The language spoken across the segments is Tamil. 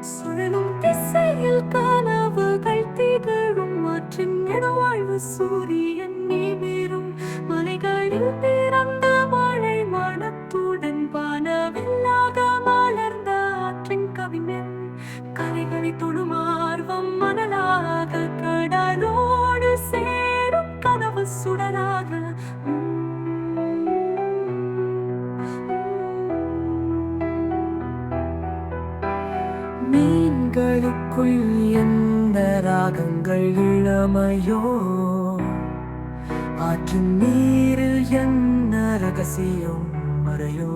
சுழலும் திசையில் கனவுகள் திகழும். மாற்றின் இடவாழ்வு சூரியன் நீ நீவிரும். மலைகளில் பிறந்த மழை மனத்துடன் வானவில்லாக மலர்ந்த ஆற்றின் கவிஞன். கரைகளை தொடும் ஆர்வம் மணலாக மீன்களுக்குள் எந்த ராகங்கள் இளமையோ? ஆற்று நீரில் என்ன ரகசியம் மறையோ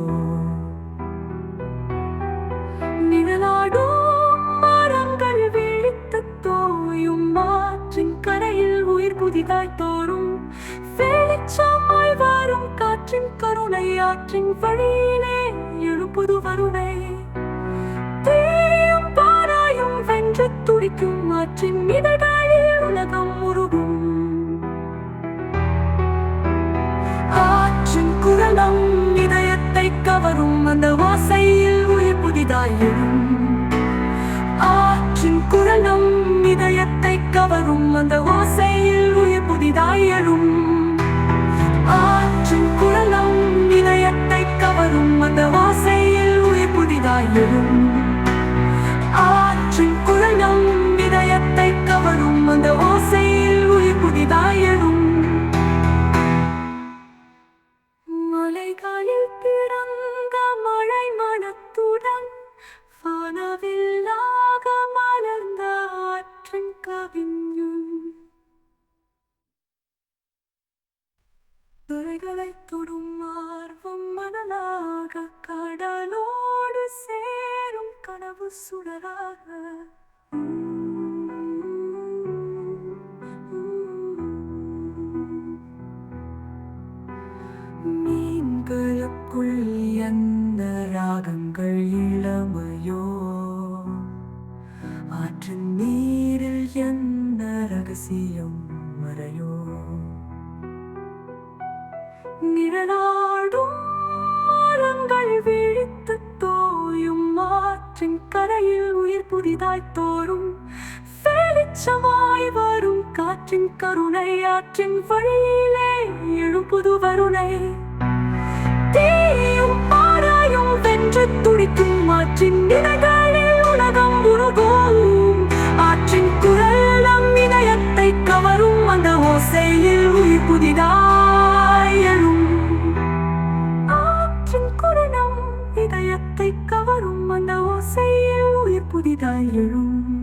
நிழலாடும் மரங்கள் விழித்து தோயும் ஆற்றின் கரையில் உயிர் புதிதாய் தோறும் வெளிச்சமாய் வரும் காற்றின் கருணை ஆற்றின் வழியிலே எழுப்புது வருணை. வென்று துடிக்கும் ஆற்றின் இதழ்களில் உலகம் உருகும். ஆற்றின் குரலம் இதயத்தை கவரும் அந்த வாசையில் உயிர் புதிதாயிரும் ஆற்றின் குரலம் இதயத்தை கவரும் அந்த ஓசையில் உயிர் புதிதாயிரும் ஆற்றின் குரலம் இதயத்தை கவரும் அந்த வாசையில் உயிர் புதிதாயிரும் துறைகளை தொடும் ஆர்வம் மணலாக கடலோடு சேரும் கனவு சுடராக. மீன்களுக்குள் எந்த ராகங்கள் இளமையோ? ஆற்றின் நீரில் எந்த ரகசியம் மறையோ நிழலாடும் மரங்கள் விழித்து தோயும் ஆற்றின் கரையில் உயிர் புதிதாய் தோறும் வெளிச்சமாய் வரும் காற்றின் கருணை ஆற்றின் வழியிலே எழுப்புது வருணை தீயும் பாராயும் வென்று துடிக்கும் மாற்றின் நிலைகளில் அந்த ஓசையில் உயிர் புதிதாய் எழும்